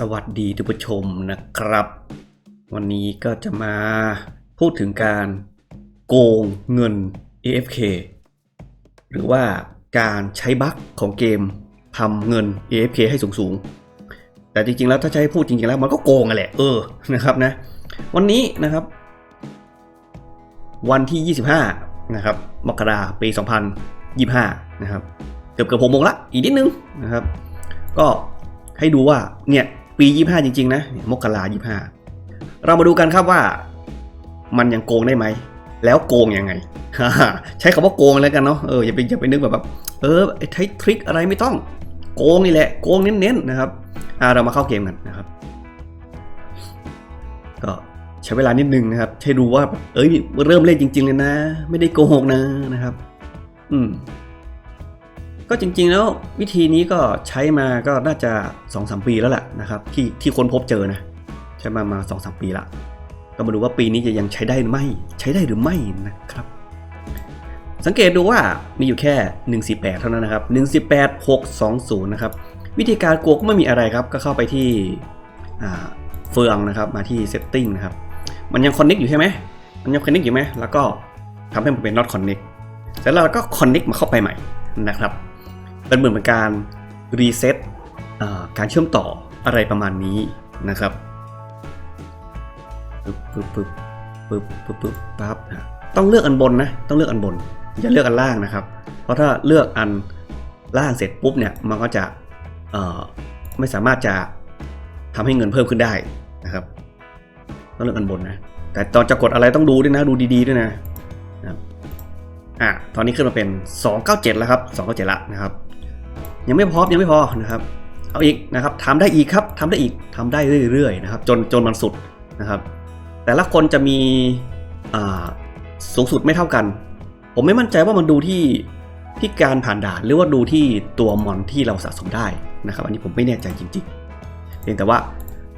สวัสดีทุกผู้ชมนะครับ วันนี้ก็จะมาพูดถึงการโกงเงิน AFK หรือว่าการใช้บั๊กของเกมทำเงิน AFK ให้สูงๆ แต่จริงๆแล้วถ้าให้พูดจริงๆแล้วมันก็โกงอะแหละเออนะครับนะ วันนี้นะครับ วันที่ 25 นะครับ มกราปี 2025 นะครับ เกือบเกือบหกโมงละอีกนิดนึงนะครับ ก็ให้ดูว่าเนี่ย ปี 25 จริง ๆ นะเนี่ยมกรา25เรามาดูกันครับว่า มันยังโกงได้ไหม แล้วโกงยังไง ใช้คำว่าโกงแล้วกันเนาะเอออย่าไปอย่าไปนึกแบบแบบเออใช้ทริคอะไรไม่ต้อง โกงนี่แหละ โกงเน้นๆนะครับอ่าเรามาเข้าเกมกันนะครับ ก็ใช้เวลานิดนึงนะครับให้ดูว่า เอ้ยเริ่มเล่นจริง ๆ เลยนะ ไม่ได้โกหกนะนะครับ อืม ก็จริงๆแล้ววิธีนี้ก็ใช้มาก็น่าจะ2อสปีแล้วแหละนะครับที่ที่ค้นพบเจอนะใช้มามา2อสปีละก็มาดูว่าปีนี้จะยังใช้ได้หรือไม่ใช้ได้หรือไม่นะครับ สังเกตดูว่ามีอยู่แค่ 148 เท่านั้นนะครับ118 620 นะครับ วิธีการกลัวก็ไม่มีอะไรครับ ก็เข้าไปที่เฟืองนะครับมาที่ setting นะครับ มันยัง connect อยู่ใช่ไหมมันยัง connect อยู่ไหมแล้วก็ทำให้มันเป็น not connect เสร็จแล้วเราก็ connect มาเข้าไปใหม่นะครับ เป็นเหมือนเป็นการรีเซ็ตการเชื่อมต่ออะไรประมาณนี้นะครับปึ๊บปึ๊บปึ๊บปึ๊บปึ๊บปึ๊บปั๊บต้องเลือกอันบนนะต้องเลือกอันบนอย่าเลือกอันล่างนะครับ เพราะถ้าเลือกอันล่างเสร็จปุ๊บเนี่ยมันก็จะไม่สามารถจะทำให้เงินเพิ่มขึ้นได้นะครับต้องเลือกอันบนนะแต่ตอนจะกดอะไรต้องดูด้วยนะดูดีๆด้วยนะนะครับอะตอนนี้ขึ้นมาเป็น 297 แล้วครับ 297ละนะครับ ยังไม่พอยังไม่พอนะครับ เอาอีกนะครับทำได้อีกครับทำได้อีกทำได้เรื่อยๆนะครับจนจนมันสุดนะครับ แต่ละคนจะมีสูงสุดไม่เท่ากัน ผมไม่มั่นใจว่ามันดูที่ที่การผ่านด่านหรือว่าดูที่ตัวมอนที่เราสะสมได้นะครับ อันนี้ผมไม่แน่ใจจริงๆเพียงแต่ว่า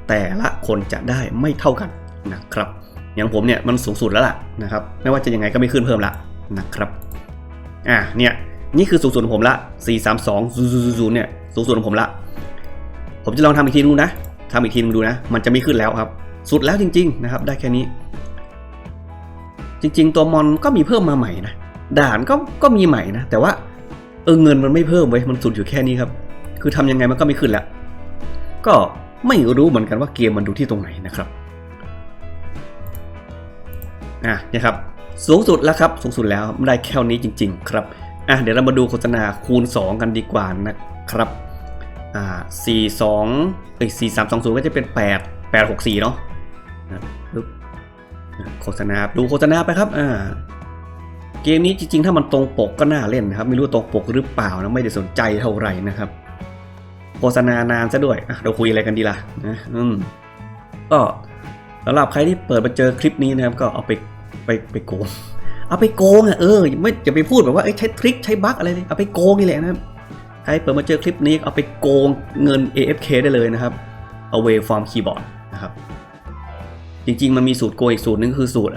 แต่ละคนจะได้ไม่เท่ากันนะครับ อย่างผมเนี่ยมันสูงสุดแล้วล่ะนะครับ ไม่ว่าจะยังไงก็ไม่ขึ้นเพิ่มละนะครับ อะเนี่ย นี่คือสูงสุดของผมละ 4 3 2 0 0 0เนี่ยสูงสุดของผมละ ผมจะลองทำอีกทีนึงนะทำอีกทีนึงดูนะ มันจะไม่ขึ้นแล้วครับ สุดแล้วจริง ๆ นะครับ ได้แค่นี้ จริง ๆ ตัวมอนก็มีเพิ่มมาใหม่นะ ด่านก็ก็มีใหม่นะ แต่ว่าเออเงินมันไม่เพิ่มไว้มันสุดอยู่แค่นี้ครับ คือทำยังไงมันก็ไม่ขึ้นแล้ว ก็ไม่รู้เหมือนกันว่าเกมมันดูที่ตรงไหนนะครับอะเนี่ยครับสูงสุดแล้วครับ สูงสุดแล้วได้แค่นี้จริง ๆ ครับ อะเดี๋ยวเรามาดูโฆษณาคูณ 2 กันดีกว่านะครับอ่า4 2เอ้ย4 3 2 0ก็จะเป็น8 8 6 4เนาะปึ๊บโฆษณาดูโฆษณาไปครับอ่าเกมนี้จริงๆ ถ้ามันตรงปกก็น่าเล่นนะครับ ไม่รู้ตรงปกหรือเปล่านะไม่ได้สนใจเท่าไหร่นะครับ โฆษณานานซะด้วยอะเราคุยอะไรกันดีล่ะนะอืมก็สำหรับใครที่เปิดมาเจอคลิปนี้นะครับ ก็เอาไปไปไปโกง เอาไปโกงอะเออไม่จะไปพูดแบบว่าใช้ทริคใช้บั๊กอะไรเลยเอาไปโกงนี่แหละนะครับใครเปิดมาเจอคลิปนี้เอาไปโกงเงิน AFK ได้เลยนะครับ away from keyboard นะครับจริงๆ มันมีสูตรโกอีกสูตรนึงคือสูตร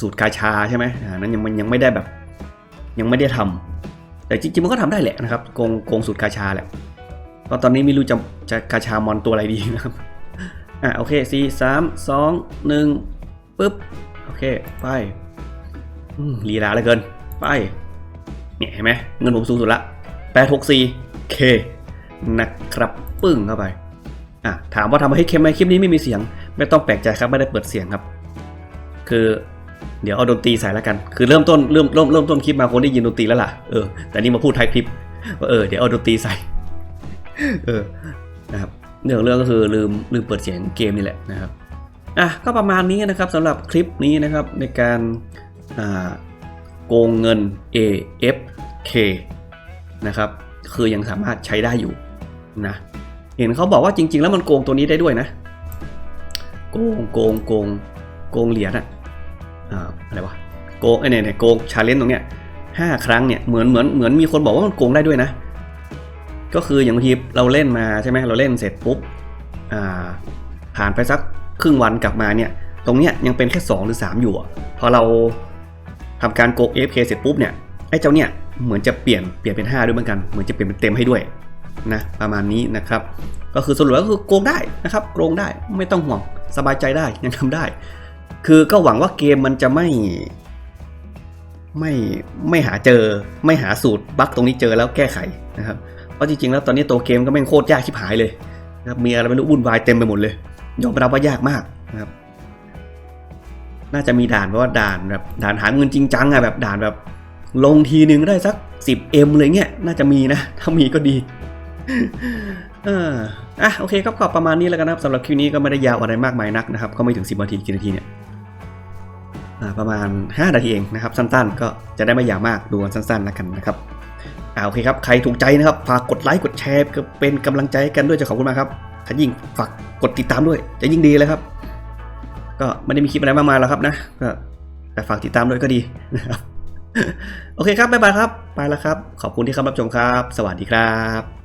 สูตรกาชาใช่ไหมอ่านั้นยังมันยังไม่ได้แบบยังไม่ได้ทำแต่จริงๆ มันก็ทำได้แหละนะครับโกงโกงสูตรกาชาแหละเพราะตอนนี้ไม่รู้จะจะกาชามอนตัวอะไรดีนะครับอะโอเคสี่สามสองหนึ่งปึ๊บโอเคไป ลีลาเหลือเกิน ไป เนี่ยเห็นไหมเงินผมสูงสุดละ864 k นะครับปึ้งเข้าไปอะถามว่าทำให้เข้มไหมคลิปนี้ไม่มีเสียง ไม่ต้องแปลกใจครับไม่ได้เปิดเสียงครับ คือเดี๋ยวเอาดนตรีใส่แล้วกัน คือเริ่มต้นเริ่มเริ่มเริ่มต้นคลิปมาคนได้ยินดนตรีแล้วล่ะเออแต่นี่มาพูดท้ายคลิปว่าเออเดี๋ยวเอาดนตรีใส่เออนะครับเรื่องเรื่องก็คือลืมลืมเปิดเสียงเกมนี่แหละนะครับอะก็ประมาณนี้นะครับสำหรับคลิปนี้นะครับในการ โกงเงิน AFK นะครับคือยังสามารถใช้ได้อยู่นะเห็นเขาบอกว่าจริง ๆ แล้วมันโกงตัวนี้ได้ด้วยนะ โกงโกงโกงโกงเหรียญอะอ่าอะไรวะโกงไอ้เนี่ยเนี่ยโกงชาเลนจ์ตรงเนี้ยห้าครั้งเนี่ยเหมือนเหมือนเหมือนมีคนบอกว่ามันโกงได้ด้วยนะ ก็คืออย่างบางทีเราเล่นมาใช่ไหมเราเล่นเสร็จปุ๊บอ่าผ่านไปสักครึ่งวันกลับมาเนี่ย ตรงเนี้ยยังเป็นแค่ 2 หรือ 3 อยู่อะพอเรา ทำการโกง AFK เสร็จปุ๊บเนี่ยไอ้เจ้าเนี่ยเหมือนจะเปลี่ยนเปลี่ยนเป็น 5 ด้วยเหมือนกันเหมือนจะเปลี่ยนเป็นเต็มให้ด้วยนะประมาณนี้นะครับ ก็คือสรุปแล้วก็คือโกงได้นะครับโกงได้ไม่ต้องห่วงสบายใจได้ยังทำได้ คือก็หวังว่าเกมมันจะไม่ไม่ไม่หาเจอไม่หาสูตรบั๊กตรงนี้เจอแล้วแก้ไขนะครับเพราะจริงๆแล้วตอนนี้ตัวเกมก็แม่งโคตรยากชิบหายเลยนะครับมีอะไรไม่รู้วุ่นวายเต็มไปหมดเลยยอมรับว่ายากมากนะครับ น่าจะมีด่านเพราะว่าด่านแบบด่านหาเงินจริงจังอะแบบด่านแบบ ลงทีนึงได้สัก 10M เลยเงี้ยน่าจะมีนะ ถ้ามีก็ดีเอออะโอเคครับก็ประมาณนี้แล้วกันนะครับสำหรับคลิปนี้ก็ไม่ได้ยาวอะไรมากมายนักนะครับก็ไม่ถึง 10นาทีกี่นาทีเนี่ยประมาณ 5 นาทีเองนะครับสั้นๆ ก็จะได้ไม่ยาวมากดูกันสั้นๆแล้วกันนะครับอ่าโอเคครับใครถูกใจนะครับฝากกดไลค์กดแชร์เป็นกำลังใจกันด้วยจะขอบคุณมากครับถ้ายิ่งฝากกดติดตามด้วยจะยิ่งดีเลยครับ ก็ไม่ได้มีคลิปอะไรมากมายแล้วครับนะก็แต่ฝากติดตามด้วยก็ดีนะครับโอเคครับบ๊ายบายครับ ไปแล้วครับ ขอบคุณที่เข้ารับชมครับ สวัสดีครับ